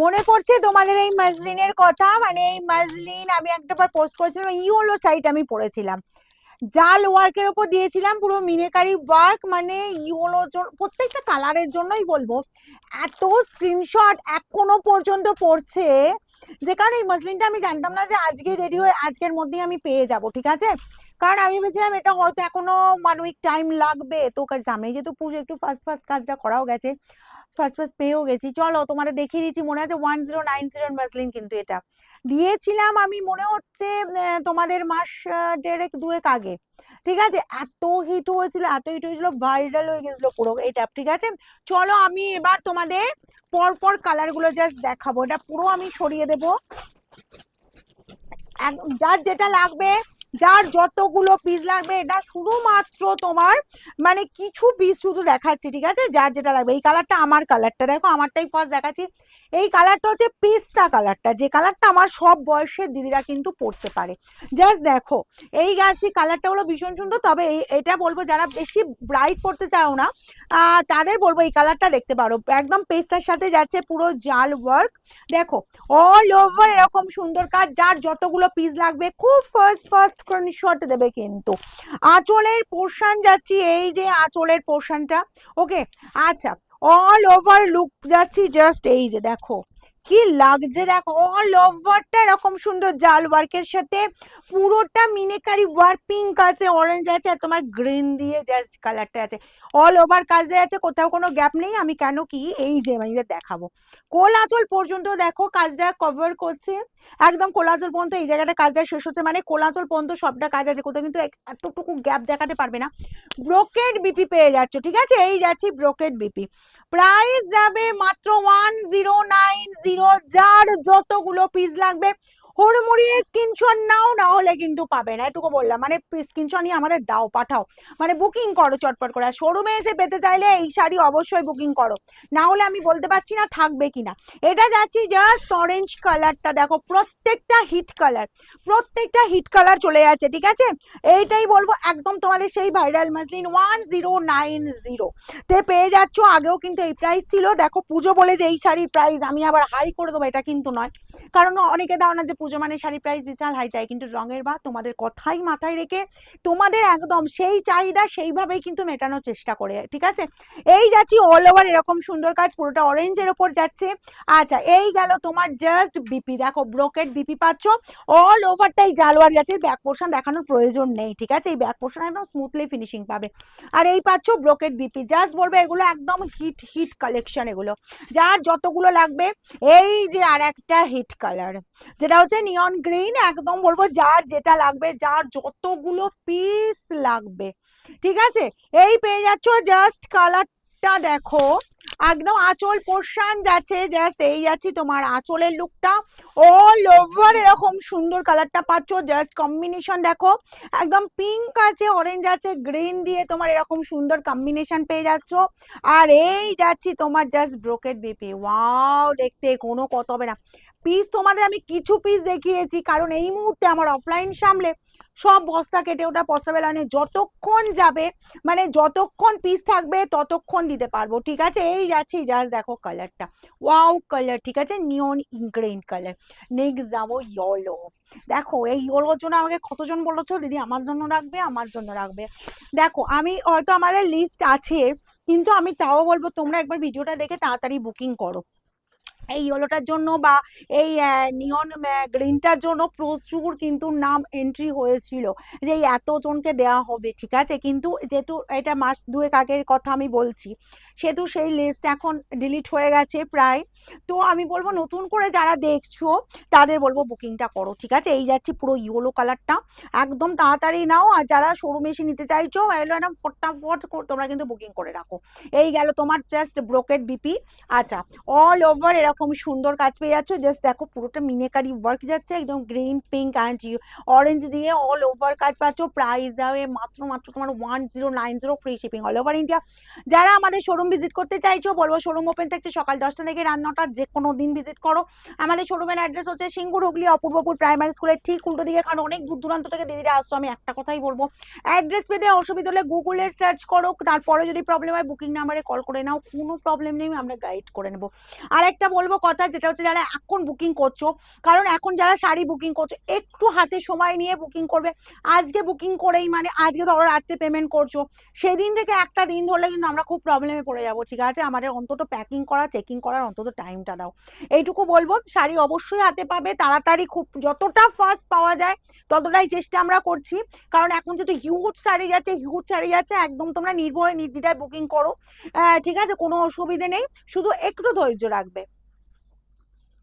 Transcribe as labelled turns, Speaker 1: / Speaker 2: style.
Speaker 1: মনে পড়ছে তোমাদের এই মাজলিনের কথা? মানে এই মাজলিন আমি একটাবার পোস্ট করেছিলাম ইওলো সাইট আমি পড়েছিলাম। জাল ওয়ার্কের ওপর দিয়েছিলাম, পুরো মিনেকারি ওয়ার্ক মানে ইওলো প্রত্যেকটা কালারের জন্যই বলব। এত স্ক্রিনশট এখনও পর্যন্ত পড়ছে, যে কারণ এই মসলিনটা আমি জানতাম না যে আজকে রেডি হয়ে, আজকের মধ্যেই আমি পেয়ে যাব, ঠিক আছে? কারণ আমি ভেবেছিলাম এটা হয়তো এখনও ওয়ান উইক টাইম লাগবে। তো সামনে যেহেতু পুজো, একটু ফার্স্ট ফার্স্ট কাজটা করাও গেছে। ফার্স্ট ফার্স্ট পেয়েও গেছি। চলো তোমাদের দেখিয়ে দিচ্ছি, মনে আছে ওয়ান জিরো নাইন জিরোর মাসলিন কিন্তু এটা। দিয়েছিলাম আমি মনে হচ্ছে তোমাদের মাস দেড়েক, দুয়েক আগে। ঠিক আছে? এত হিট হয়েছিল, এত হিট হয়েছিল ভাইরাল হয়ে গেছিল পুরো এটা, ঠিক আছে? চলো আমি এবার তোমাদের পরপর কালারগুলো জাস্ট দেখাবো। এটা পুরো আমি সরিয়ে দেবো। যার যেটা লাগবে যার যতগুলো পিস লাগবে, এটা শুধুমাত্র তোমার মানে কিছু পিস শুধু দেখাচ্ছি, ঠিক আছে? যার যেটা লাগবে। এই কালারটা আমার কালারটা দেখো, আমারটাই ফার্স্ট দেখাচ্ছি। এই কালারটা হচ্ছে পিস্তা কালারটা যে কালারটা আমার সব বয়সের দিদিরা কিন্তু পড়তে পারে। জাস্ট দেখো, এই গাছি কালারটা হলো ভীষণ সুন্দর। তবে এটা বলব, যারা বেশি ব্রাইট পড়তে চাও না তাদের বলব এই কালারটা দেখতে পারো। একদম পেস্তার সাথে যাচ্ছে পুরো জাল ওয়ার্ক দেখো অল ওভার এরকম সুন্দর কাজ। যার যতগুলো পিস লাগবে, খুব ফার্স্ট ফার্স্ট স্ক্রিনশট দেবে কিন্তু। আঁচলের পোর্শন যাচ্ছি, এই যে আঁচলের পোর্শনটা ওকে আচ্ছা অল ওভার লুক যাচ্ছি জাস্ট এই যে, দেখো। কি লাগছে? দেখো অল ওভারটা এরকম সুন্দর জাল ওয়ার্কের সাথে পুরোটা মিনেকারি ওয়ার্ক পিঙ্ক আছে অরেঞ্জ আছে, আর তোমার গ্রিন দিয়ে জাস্ট কালারটা আছে। অল ওভার কাজে আছে, কোথাও কোনো গ্যাপ নেই। আমি কেন কি? এই যে, আমি দেখাবো। কোলাচল পর্যন্ত দেখো, কাজটা কভার করছে। একদম কোলাচল পর্যন্ত এই জায়গাটা কাজটা শেষ হচ্ছে। মানে কোলাচল পর্যন্ত সবটা কাজ আছে। কোথাও কিন্তু এতটুকু গ্যাপ দেখাতে পারবে না। ব্রোকেড বিপি পেয়ে যাচ্ছ, ঠিক আছে? এই যাচ্ছি ব্রোকেড বিপি প্রাইস যাবে মাত্র ওয়ান জিরো নাইন জিরো যার যতগুলো পিস লাগবে হুড়মুড়িয়ে স্ক্রিনশট নাও, না হলে কিন্তু পাবে না। এটুকু বললাম। মানে স্ক্রিনশট আমাদের দাও, পাঠাও। মানে বুকিং করো চটপট করে। শোরুমে এসে পেতে চাইলে এই শাড়ি অবশ্যই বুকিং করো। না হলে আমি বলতে পারছি না থাকবে কিনা এটা যাচ্ছি জাস্ট অরেঞ্জ কালারটা দেখো, প্রত্যেকটা হিট কালার প্রত্যেকটা হিট কালার চলে যাচ্ছে, ঠিক আছে? এইটাই বলব, একদম তোমাদের সেই viral muslin one zero nine zero তে পেয়ে যাচ্ছ। আগেও কিন্তু এই প্রাইস ছিল। দেখো, পুজো বলে যে এই শাড়ির প্রাইস আমি আবার হাই করে দেবো, এটা কিন্তু নয়। কারণ অনেকে দাও না যে পুজো মানে শাড়ি প্রাইস বিশাল হাই তাই কিন্তু রঙের বা তোমাদের কথাই মাথায় রেখে তোমাদের একদম সেই চাহিদা সেইভাবেই কিন্তু মেটানোর চেষ্টা করে, ঠিক আছে? এই যাচ্ছি অল ওভার এরকম সুন্দর কাজ, পুরোটা অরেঞ্জের ওপর যাচ্ছে। আচ্ছা এই গেল তোমার জাস্ট বিপি দেখো ব্রোকেট বিপি পাচ্ছ। অল ওভারটাই জালোয়ার গাছের ব্যাক পোর্শন দেখানোর প্রয়োজন নেই, ঠিক আছে? এই ব্যাক পোর্শন একদম স্মুথলি ফিনিশিং পাবে। আর এই পাচ্ছ ব্রোকেট বিপি জাস্ট বলবে এগুলো একদম হিট হিট কালেকশন এগুলো। যার যতগুলো লাগবে, এই যে আর একটা হিট কালার যেটা হচ্ছে নিয়ন গ্রিন একদম বলব যার যেটা লাগবে, যার যতগুলো পিস লাগবে। ঠিক আছে? এই পেয়ে যাচ্ছ জাস্ট কালারটা দেখো। একদম আঁচল পোর্শন যাচ্ছে জাস্ট এই যাচ্ছি তোমার আঁচলের লুকটা অল ওভার এরকম সুন্দর কালারটা পাচ্ছ জাস্ট কম্বিনেশন দেখো। একদম পিঙ্ক আছে অরেঞ্জ আছে গ্রিন দিয়ে তোমার এরকম সুন্দর কম্বিনেশন পেয়ে যাচ্ছ। আর এই যাচ্ছি তোমার জাস্ট ব্রোকেট বিপি ওয়াও দেখতে কোনো কত হবে না। পিস তোমাদের আমি কিছু পিস দেখিয়েছি, কারণ এই মুহূর্তে আমার অফলাইন সামলে। সব বস্তা কেটে ওটা পসিবল হয় যতক্ষণ যাবে মানে যতক্ষণ পিস থাকবে, ততক্ষণ দিতে পারব, ঠিক আছে? এই যাচ্ছি জাস্ট দেখো কালারটা ওয়াও কালার ঠিক আছে? নিয়ন গ্রিন কালার নেক্সট যাব ইয়েলো দেখো, এই ইয়েলোর জন্য আমাকে কতজন বলেছ? দিদি, আমার জন্য রাখবে, আমার জন্য রাখবে। দেখো, আমি হয়তো আমাদের লিস্ট আছে, কিন্তু আমি তাও বলব, তোমরা একবার ভিডিওটা দেখে তাড়াতাড়ি বুকিং করো। এই ইয়েলোটার জন্য বা এই নিয়ন গ্রিনটার জন্য প্রচুর কিন্তু নাম এন্ট্রি হয়েছিল যে এই এতজনকে দেওয়া হবে, ঠিক আছে? কিন্তু যেহেতু এটা মাস দুয়েক আগের কথা আমি বলছি, সেহেতু সেই লিস্ট এখন ডিলিট হয়ে গেছে প্রায়। তো আমি বলব নতুন করে যারা দেখছ, তাদের বলব বুকিংটা করো, ঠিক আছে? এই যাচ্ছে পুরো ইয়েলো কালারটা একদম তাড়াতাড়ি নাও, আর যারা শোরুমে এসে নিতে চাইছো এলো একদম ফটাফট তোমরা কিন্তু বুকিং করে রাখো। এই গেল তোমার জাস্ট ব্রোকেট বিপি আচ্ছা অল ওভার এরকম সুন্দর কাজ পেয়ে যাচ্ছ জাস্ট দেখো পুরোটা মিনেকারি ওয়ার্ক যাচ্ছে, একদম গ্রিন পিঙ্ক অ্যান্ড অরেঞ্জ দিয়ে অল ওভার কাজ পাচ্ছ প্রাইস যাবে মাত্র মাত্র তোমার one zero nine zero free shipping all over India যারা আমাদের শোরুম ভিজিট করতে চাইছো, বলব শোরুম ওপেন থাকছে সকাল দশটা থেকে রাত নটা যে কোনো দিন ভিজিট করো। আমাদের শোরুমের অ্যাড্রেস হচ্ছে সিঙ্গুর হুগলি, অপূর্বপুর প্রাইমারি স্কুলের ঠিক উল্টো দিকে, কারণ অনেক দূর দূরান্ত থেকে দিদিরা আসছো, আমি একটা কথাই বলব। অ্যাড্রেস পেতে অসুবিধা হলে গুগলে সার্চ করো, তারপরে যদি প্রবলেম হয় বুকিং নাম্বারে কল করে নাও, কোনো প্রবলেম নেই, আমরা গাইড করে নেব। আর একটা বলব বলব কথা যেটা হচ্ছে যারা এখন বুকিং করছ, কারণ এখন যারা শাড়ি বুকিং করছ, একটু হাতে সময় নিয়ে বুকিং করবে। আজকে বুকিং করেই মানে আজকে ধরো রাত্রে পেমেন্ট করছ, সেদিন থেকে একটা দিন ধরলে কিন্তু আমরা খুব প্রবলেমে পড়ে যাব, ঠিক আছে? আমাদের অন্তত প্যাকিং করা চেকিং করার অন্তত টাইমটা দাও। এইটুকু বলব, শাড়ি অবশ্যই হাতে পাবে, তাড়াতাড়ি খুব যতটা ফাস্ট পাওয়া যায়, ততটাই চেষ্টা আমরা করছি। কারণ এখন যেহেতু হিউজ শাড়ি যাচ্ছে হিউজ শাড়ি যাচ্ছে, একদম তোমরা নির্ভয়ে, নির্দ্বিধায় বুকিং করো। ঠিক আছে? কোনো অসুবিধে নেই। শুধু একটু ধৈর্য রাখবে।